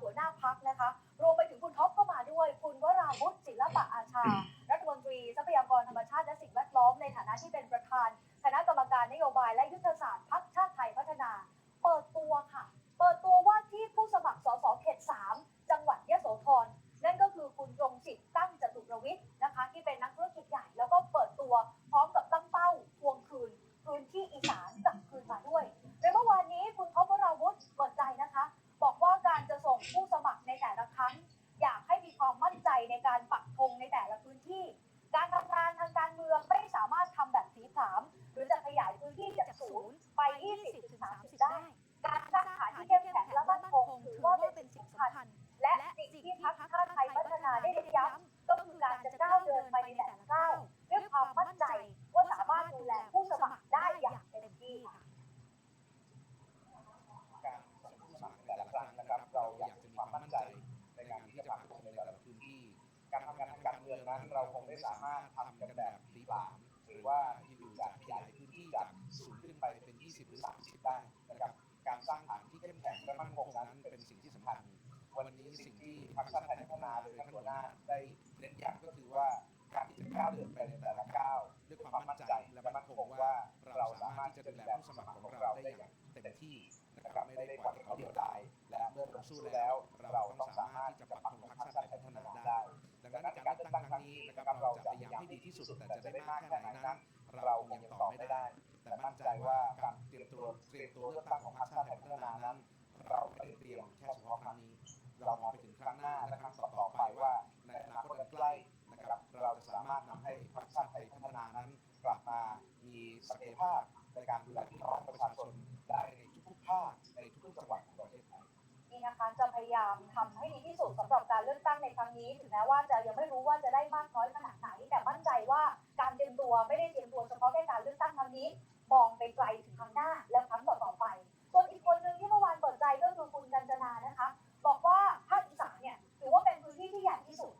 หัวหน้าพักนะคะ รวมไปถึงคุณท็อปก็มาด้วย คุณวราวุฒิศิลปะอาชา รัฐมนตรีทรัพยากรธรรมชาติและสิ่งแวดล้อมในฐานะที่เป็นประธาน คณะกรรมการนโยบายและยุทธศาสตร์พัก พรรคชาติไทยพัฒนาได้เน้นย้ำก็คือการจะก้าวเดินไปในแต่ละก้าวด้วยความมั่นใจว่าสามารถดูแลผู้สมัครได้อย่างเต็มที่ค่ะการส่งผู้สมัครแต่ละครั้งนะครับ เราอยากจะมีความมั่นใจในการที่จะปักธงในแต่ละพื้นที่ การทำงานทางการเมืองนั้น เราคงไม่สามารถทำกันแบบผีผาหรือว่าอยู่ๆจะขยายพื้นที่จากศูนย์ขึ้นไปเป็น 20 หรือ 30 ได้นะครับ การสร้างฐานที่เข้มแข็งและมั่นคงนั้นเป็นสิ่งที่สำคัญ วันนี้สิ่ง พรรคชาติไทยพัฒนาโดยท่านหัวหน้าได้เน้นย้ำก็คือว่าการที่จะก้าวเดินไปในแต่ละก้าวด้วยความมั่นใจและมั่นคงว่าเราสามารถที่จะดูแลผู้สมัครของเราได้อย่างเต็มที่นะครับไม่ได้ปล่อยให้เขาเดียวดายและเมื่อลงสู้แล้ว เราต้องสามารถที่จะปักธงพรรคชาติไทยพัฒนาได้ ดังนั้นการเลือกตั้งครั้งนี้นะครับเราจะพยายามให้ดีที่สุดแต่จะได้มากแค่ไหนนั้นเรายังตอบไม่ได้ แต่มั่นใจว่าการเตรียมตัวเตรียมตัวเลือกตั้งของพรรค ภาพในการดูแลพี่น้องประชาชนได้ในทุกๆภาคในทุกๆจังหวัดของประเทศไทยนี่นะคะจะพยายามทำให้ดีที่สุดสำหรับการเลือกตั้งในครั้งนี้ถึงแม้ว่าจะยังไม่รู้ว่าจะได้มากน้อยขนาดไหน แต่มั่นใจว่าการเตรียมตัวไม่ได้เตรียมตัวเฉพาะแค่การเลือกตั้งครั้งนี้ มองไปไกลถึงครั้งหน้าและครั้งต่อๆไป ส่วนอีกคนหนึ่งที่เมื่อวานเปิดใจก็คือคุณกัญจนานะคะ บอกว่าภาคอีสานเนี่ยถือว่าเป็นพื้นที่ที่ใหญ่ที่สุด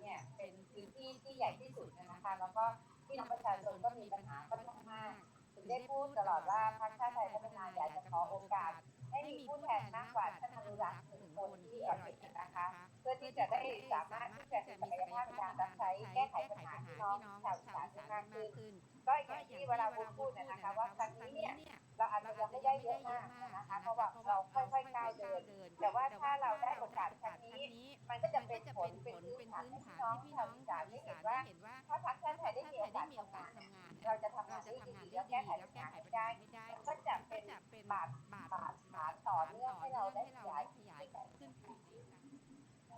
เนี่ยเป็นพื้นที่ที่ใหญ่ที่สุดนะคะ แล้วก็พี่น้องประชาชนก็มีปัญหาค่อนข้างมากถึงได้พูดตลอดว่าพรรคชาติไทยพัฒนาอยากจะขอโอกาสให้มีผู้แทนมากกว่าท่านอนุรักษ์หนึ่งคนที่ร้อยเอ็ดนะคะ เพื่อที่จะได้สามารถที่จะมีศักยภาพในการรับใช้แก้ไขปัญหาพี่น้องชาวอีสานมากขึ้น ก็อย่างที่เวลาผมพูดนะนะคะว่าครั้งนี้เนี่ยเราอาจจะยังไม่ได้เยอะมากนะคะเพราะว่าเราค่อยๆก้าวเดิน แต่ว่าถ้าเราได้ นี้มันก็จะเป็นผลเป็นพื้นฐานให้พี่น้องชาวอีสานได้เห็นว่าถ้าพรรคชาติไทยได้มีโอกาสทำงาน เราจะทำงานได้ดีแล้วแก้ไขปัญหาให้ได้ก็จะเป็นบาทบาทฐานต่อเนื่องให้เราได้ขยายขึ้นไป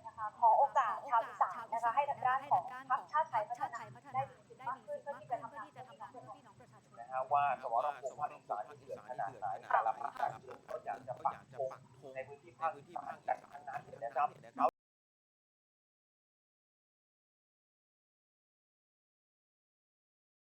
นะคะขอโอกาสชาวอีสานนะคะให้ทางด้านของพรรคชาติไทยพัฒนาได้มีสิทธิ์มากขึ้นเพื่อที่จะทำงานเพื่อพี่น้องประชาชนนะฮะว่าสมรภูมิภาคอีสานที่เดือดขนาดไหนแต่ละภาคการเมืองก็อยากจะปักธงในพื้นที่ภาคอีสาน Để có.